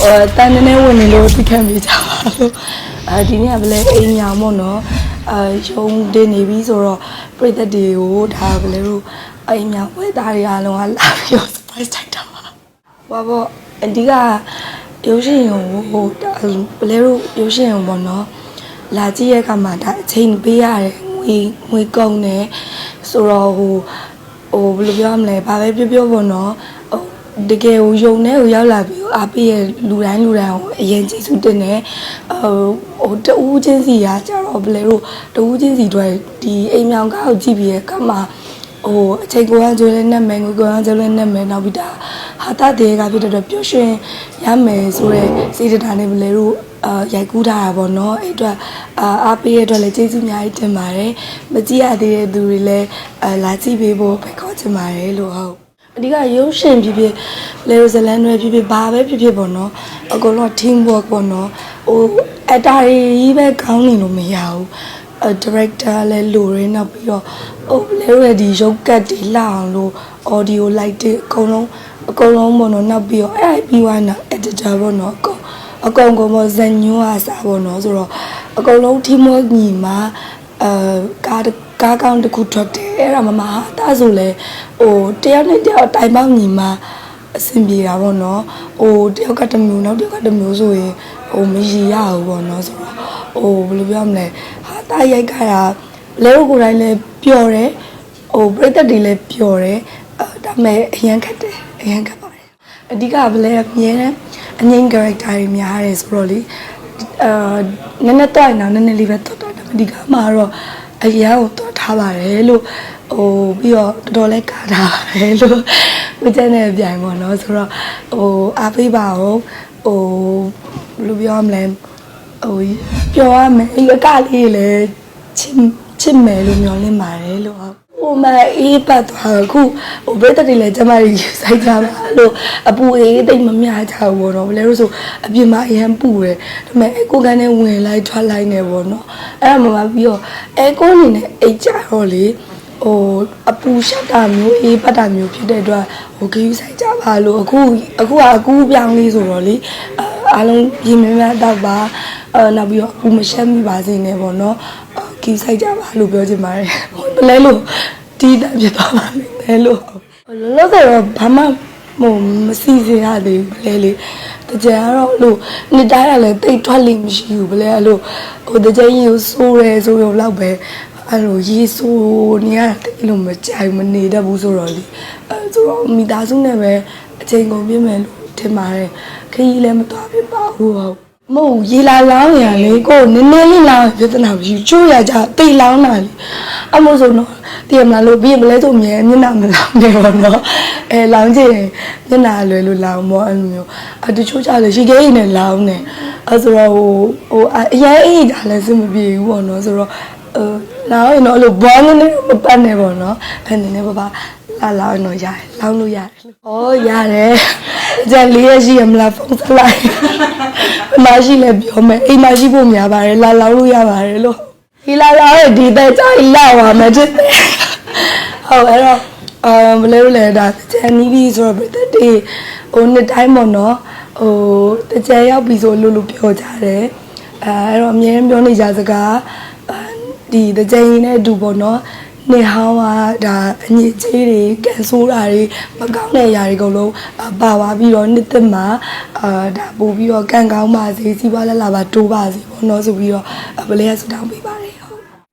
ဟိုတန်နေဝင်နေလို့သိခံမိကြပါလို့အဲဒီနေ့ကဘလဲအိမ်ညာမို့နော်အဲရုံတင်နေပြီဆိုတော့ပြိသက်တွေကိုဒါဘလဲတို့အိမ်ညာဝဲသားတွေအားလုံးကလာပြီးတော့ surprise တိုက်တာပါဟောပေါ့အဓိကရုပ်ရှင်ရုံကိုဒါဘလဲတို့ရုပ်ရှင်ရုံပေါ့နော်လာကြည့်ရဲ့အခါမှာဒါအချိန်ပေးရတယ်ငွေငွေကုန်တယ်ဆိုတော့ဟိုဟိုဘယ်လိုပြောရမလဲဘာပဲပြောပြောပေါ့နော်ဟို တကယ်ဟိုယုံနဲ့ဟိုရောက်လာပြီးအားပေးရဲ့လူတိုင်းလူတိုင်းကိုအရင်ကျေးဇူးတင်တယ်ဟိုဟိုတူးချင်းစီကကြတော့ဘယ်လိုတူးချင်းစီတွေဒီအိမ်မြောင်ကားကိုကြည့်ပြီးရဲ့ကမှဟိုအချိန်ကိုကကျွေးလဲနဲ့မယ်ငွေကိုကကျွေးလဲနဲ့မယ်နောက်ပြီးတာဟာတာတဲ့ကဖြစ်တဲ့ပျော်ရွှင်ရမယ်ဆိုတော့စေတနာနဲ့ဘယ်လိုအာရိုက်ကူးထားတာပေါ့နော်အဲ့အတွက်အာအားပေးရတဲ့အတွက်လည်းကျေးဇူးအများကြီးတင်ပါတယ်မကြည့်ရသေးတဲ့သူတွေလည်းအာလာကြည့်ပေးဖို့ဖိတ်ခေါ်ချင်ပါတယ်လို့ဟုတ် အဓိကရုပ်ရှင်ဖြစ်ဖြစ်လေရိုဇလန်တွေဖြစ်ဖြစ်ဘာပဲဖြစ်ဖြစ်ပေါ့နော်အကုန်လုံး team work ပေါ့နော်ဟိုအတားကြီးပဲကောင်းနေလို့မရဘူးအဲ director လည်းလိုရင်းနောက်ပြီးတော့ဟိုလေရိုရဲ့ဒီရုပ်ကတ်တွေလှအောင်လို့ audio light တွေအကုန်လုံးအကုန်လုံးပေါ့နော်နောက်ပြီးတော့အဲ့ပြီးသွားတာ editor ပေါ့နော်အကုန်အကောင်ကောင်မဇညွားအစားပေါ့နော်ဆိုတော့အကောင်လုံး team work ညီမှာအဲကား ကားကောင်းတစ်ခုထွက်တယ်အဲ့ဒါမမဟာဒါဆိုလဲဟိုတယောက်နဲ့တယောက်တိုင်ပေါက်ညီမှာအဆင်ပြေတာပေါ့နော်ဟိုတယောက်ကတစ်မျိုးနောက်တယောက်ကတစ်မျိုးဆိုရင်ဟိုမရရဘူးပေါ့နော်ဆိုတော့ဟိုဘယ်လိုပြောမလဲဟာတာရိုက်ခါတာလဲတို့ကိုယ်တိုင်လည်းပျော်တယ်ဟိုပြိသက်တွေလည်းပျော်တယ်အဲဒါပေမဲ့အရန်ခက်တယ်အရန်ခက်ပါတယ်အဓိကဘလဲအမြဲတမ်းအငိမ့် character တွေများတယ်ဆိုတော့လေအာနည်းနည်းတော့ရင်တော့နည်းနည်းလေးပဲတော့တော့တယ်အဓိကမှာတော့ အရာကိုတော့ထားပါတယ်လို့ဟိုပြီးတော့တော်တော်လေးကာထားပါတယ်လို့ဦးကျန်းနဲ့ပြိုင်ပေါ့နော်ဆိုတော့ဟိုအားပေးပါအောင်ဟိုဘယ်လိုပြောရမလဲဟိုပြောရမယ်အကလေးလည်းချစ်ချစ်မယ်လို့မျှော်လင့်ပါတယ်လို့ဟုတ် ဟိုမအေးပတ်သွားအခုဟိုဘရိတ်တွေလည်းကျမကြီးစိုက်ကြပါလို့အပူအေးတိတ်မမြကြဘူးပေါ့နော်ဘယ်လဲလို့ဆိုအပြင်မှာအရန်ပူတယ်ဒါပေမဲ့အဲကိုကန်နဲ့ဝင်လိုက်ထွက်လိုက်နေပေါ့နော်အဲ့ဒါမှမပြီးတော့အဲကိုအနေနဲ့အိတ်ကြတော့လေဟိုအပူရှက်တာမျိုးအေးပတ်တာမျိုးဖြစ်တဲ့အတွက်ဟိုခရီးဆိုင်ကြပါလို့အခုအခုကအကူပြောင်းလေးဆိုတော့လေအာအားလုံးရင်မင်းများတော့ပါအဲနောက်ပြီးတော့အပူမရှက်မိပါစေနဲ့ပေါ့နော် အာခရီးဆိုင်ကြပါလို့ပြောချင်ပါတယ်ဟိုဘယ်လဲလို့တီးတတ်ဖြစ်သွားပါလိမ့်မယ်လို့လောလောဆယ်တော့ဘာမှဟိုမစီစေရသေးဘူးဘယ်လဲလေတကြံကတော့လို့နှစ်တိုင်းကလည်းတိတ်ထွက်လိမ့်မရှိဘူးဘယ်လဲအဲ့လိုဟိုတကြံကြီးကိုစိုးရဲဆိုရုံလောက်ပဲအဲ့လိုရေဆိုးနေရတဲ့အဲ့လိုမကြိုက်မနေတတ်ဘူးဆိုတော့လေအဲဆိုတော့မိသားစုနဲ့ပဲအချိန်ကုန်ပြည့်မယ်လို့ထင်ပါတယ်ခရီးလည်းမသွားပြပါဘူးဟုတ် မဟုတ်ရေလာလောင်းရလေကိုနည်းနည်းလေးလောင်းပြဿနာမရှိချိုးရကြတိတ်လောင်းတာလေအမို့ဆိုတော့တည်မလားလို့ပြီးမလဲဆိုမြဲမျက်နှာမလောင်းနေတော့နော်အဲလောင်းချင်မျက်နှာလွယ်လို့လောင်းမောအဲ့လိုမျိုးအတချို့ကြလေရှိခဲနေလောင်းနေအဲဆိုတော့ဟိုဟိုအရင်အေးကြလဲစမပြေဘူးပေါ့နော်ဆိုတော့အဲလောင်းရင်တော့အဲ့လိုဘောင်းနေမပတ်နေပေါ့နော်အဲ့နေနေပါပါလာလောင်းတော့ရတယ်လောင်းလို့ရတယ်ဩရတယ်ကြက်လေးရရှိရမလားဖုန်းဆက်လိုက် မရှိလဲပြောမယ်အိမ်မရှိဖို့များပါတယ်လာလောင်းလို့ရပါတယ်လို့ဒီလာလောင်းရဲ့ဒီတဲ့ကြောင်လာပါမယ်တဲ့ဟုတ်အဲ့တော့အာမလဲလို့လဲဒါကြံနီးပြီးဆိုတော့ပြတဲ့တေဟိုနှစ်တိုင်းပေါ့နော်ဟိုတကြံရောက်ပြီဆိုလို့လို့ပြောကြတယ်အဲအဲ့တော့အမြဲတမ်းပြောနေကြစကားအာဒီတကြံရင်နဲ့အတူပေါ့နော်နေဟောင်းကဒါအညစ်အကြေးတွေကန်ဆိုးတာတွေမကောင်းတဲ့အရာတွေအကုန်လုံးအာပါသွားပြီးတော့နှစ်သက်မှာ အာဒါပို့ပြီးတော့ကံကောင်းပါစေစီးပွားလက်လာပါတိုးပါစေပေါ့နော်ဆိုပြီးတော့အပလဲဆူတောင်းပေးပါတယ်